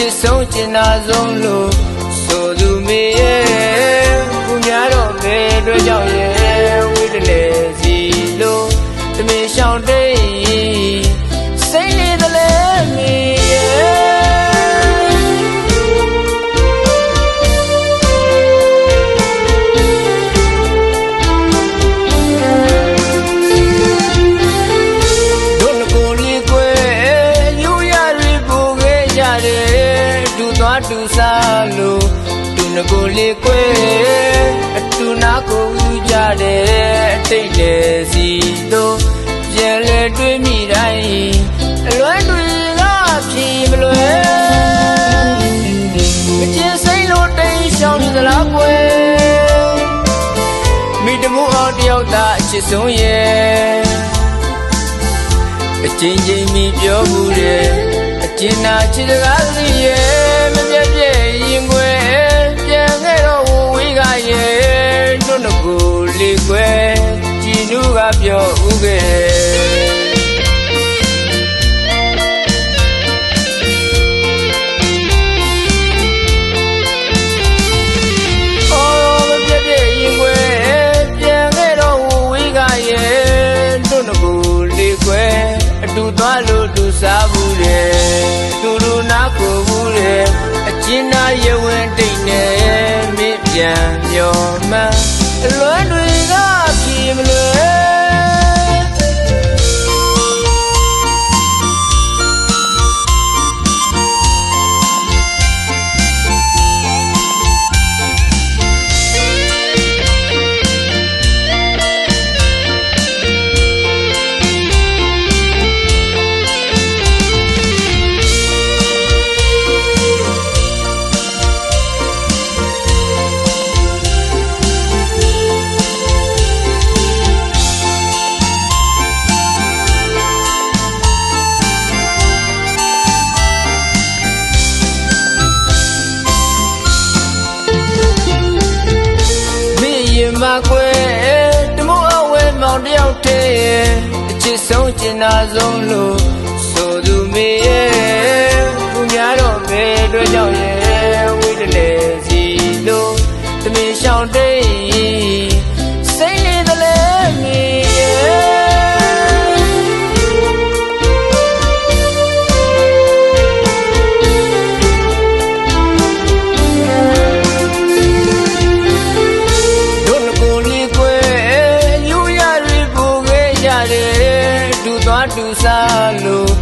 ချစ်ဆုံးချင်တာဆုံးလို့ဆိုသူမေရဲ့ဘူးများတော့ဘယ်အတွက်ကြောင့်ရဲ့ဝိတလေစီလို့တမင်ရှောင်းတိတ်စိတ် တူသွားတူစားလို့တူငကိုလေးကွယ်အတူနာကိုယူကြတယ်အတိတ်လေစီတို့ပြန်လဲတွေးမိတိုင်းအလွမ်းတွေကဖြီမလွယ်မကျင်စိမ့်လို့တိမ်ရှောင်းနေသလားကွယ်မိတမှုအောင်တယောက်သားအချစ်ဆုံးရဲ့အချင်းချင်းမိပြောမှုတယ်အကျဉ်းနာချစ်စကားစီရဲ့ တွန်းတကူလေးကွယ်ကြည်နူးကပြောဥခဲ့အော်မပြတ်ပြည့်ရင်ွယ်ပြန်ခဲ့တော့ဝဝေးကရဲ့တွန်းတကူလေးကွယ်အတူသွားလို့တူစားဘူးတယ်တူတူနာကိုဘူးတယ်အချင်းနာရဝင်တိတ်နေမင်းပြန်မျောမှန်း အ ချစ်ဆုံးကျင်နာဆုံးလို့ဆိုသူမေရဲ့ တူသွားတူစားလို့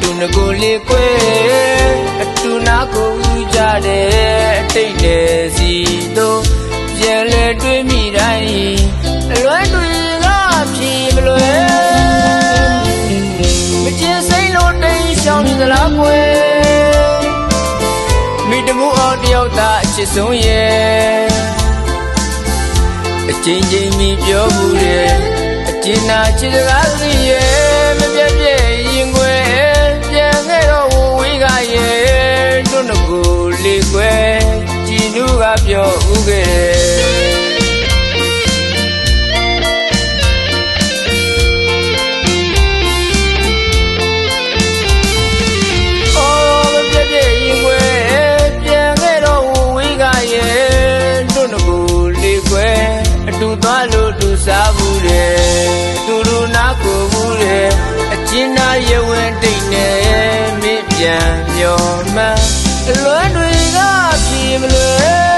တူငကိုလေးကွယ်အတူနာကိုယူကြတယ်အတိတ်လေစီတို့ပြန်လဲတွေးမိတိုင်းအလွမ်းတွေကဖြီမလွယ်မကျင်စိမ့်လို့တိမ်ရှောင်းနေသလားကွယ်မိတမှုအောင်တယောက်သားအချစ်ဆုံးရဲ့အချင်းချင်းမိပြောမှုတယ်အကျဉ်းနာချစ်စကား အတူသွားလို့တူစားဘူးတယ်တူတူနာကိုဘူးတယ်အချင်းနာရဝင်တိတ်နေမင်းပြန်မျောမှန်းအလွမ်းတွေကဖြေမလွယ်